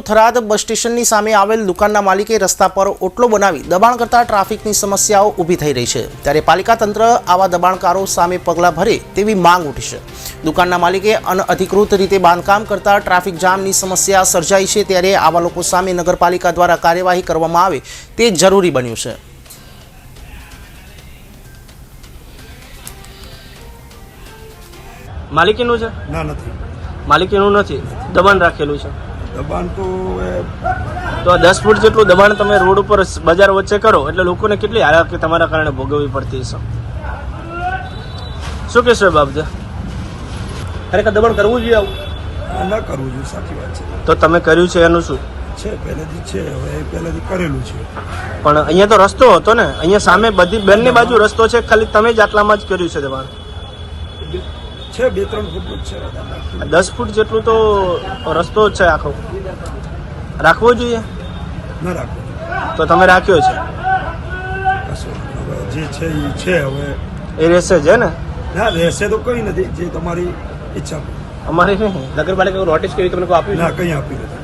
થરાદ બસ સ્ટેશનની સામે આવેલ દુકાનના માલિકે રસ્તા પર ઓટલો બનાવી દબાણ કરતા ટ્રાફિકની સમસ્યાઓ ઊભી થઈ રહી છે. ત્યારે પાલિકા તંત્ર આવા દબાણકારો સામે પગલાં ભરે તેવી માંગ ઉઠી છે. દુકાનના માલિકે અનઅધિકૃત રીતે બાંધકામ કરતા ટ્રાફિક જામની સમસ્યા સર્જાઈ છે ત્યારે આવા લોકો સામે નગરપાલિકા દ્વારા કાર્યવાહી કરવામાં આવે તે જરૂરી બન્યું છે. માલિકીનું છે? ના નથી. માલિકીનું નથી. દબાણ રાખેલું છે. દબાણ તો તો દસ ફૂટ જેટલું દબાણ તમે રોડ ઉપર બજાર વચ્ચે કરો એટલે લોકોને કેટલી હાલાકી તમારા કારણે ભોગવવી પડતી હશે? શું કહેશો બાબતે? ખરેખર દબાણ કરવું જોઈએ આવું? ના કરવું જોઈએ સાચી વાત છે. તો તમે કર્યું છે એનું શું? છે પહેલેથી છે હવે પહેલેથી કરેલું છે. પણ અહીંયા તો રસ્તો હતો ને અહીંયા સામે બધી બંને બાજુ રસ્તો છે ખાલી તમે જ આટલામાં જ કર્યું છે દબાણ. છે બે ત્રણ ફૂટ જ છે. દસ ફૂટ જેટલું તો રસ્તો જ છે આખો. રાખવો જોઈએ? ના રાખવો. તો તમે રાખ્યો છે? હવે જે છે એ છે હવે એ રહેશે જ ને? ના રહેશે તો કંઈ નથી જે તમારી ઈચ્છા. અમારી નહીં નગરપાલિકા નોટિસ કેવી તમને કોઈ આપ્યું ના કંઈ આપી નથી.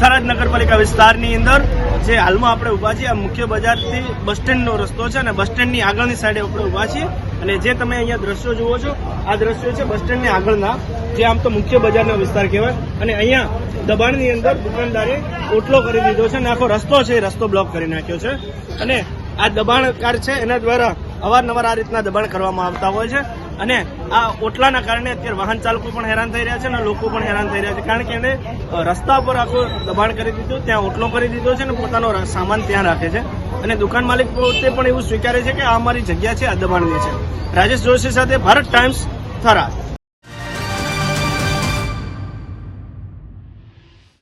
થરાદ નગરપાલિકા વિસ્તારની અંદર જે હાલમાં આપણે ઊભા છીએ આ મુખ્ય બજારથી બસ સ્ટેન્ડનો રસ્તો છે અને બસ સ્ટેન્ડની આગળની સાઈડે આપણે ઊભા છીએ. અને જે તમે અહીંયા દ્રશ્યો જુઓ છો, આ દ્રશ્યો છે બસ સ્ટેન્ડની આગળના, જે આમ તો મુખ્ય બજારનો વિસ્તાર કહેવાય. અને અહીંયા દબાણની અંદર દુકાનદારે ઓટલો કરી દીધો છે અને આખો રસ્તો છે એ રસ્તો બ્લોક કરી નાખ્યો છે. અને આ દબાણકાર છે, એના દ્વારા અવારનવાર આ રીતના દબાણ કરવામાં આવતા હોય છે. અને આ ઓટલાના કારણે અત્યારે વાહન ચાલકો પણ હેરાન થઈ રહ્યા છે અને લોકો પણ હેરાન થઈ રહ્યા છે. કારણ કે એને રસ્તા પર આખું દબાણ કરી દીધું, ત્યાં ઓટલો કરી દીધો છે અને પોતાનો સામાન ત્યાં રાખે છે. અને દુકાન માલિક પોતે પણ એવું સ્વીકારે છે કે આ અમારી જગ્યા છે, આ દબાણની છે. રાજેશ જોશી સાથે ભારત ટાઈમ્સ થરા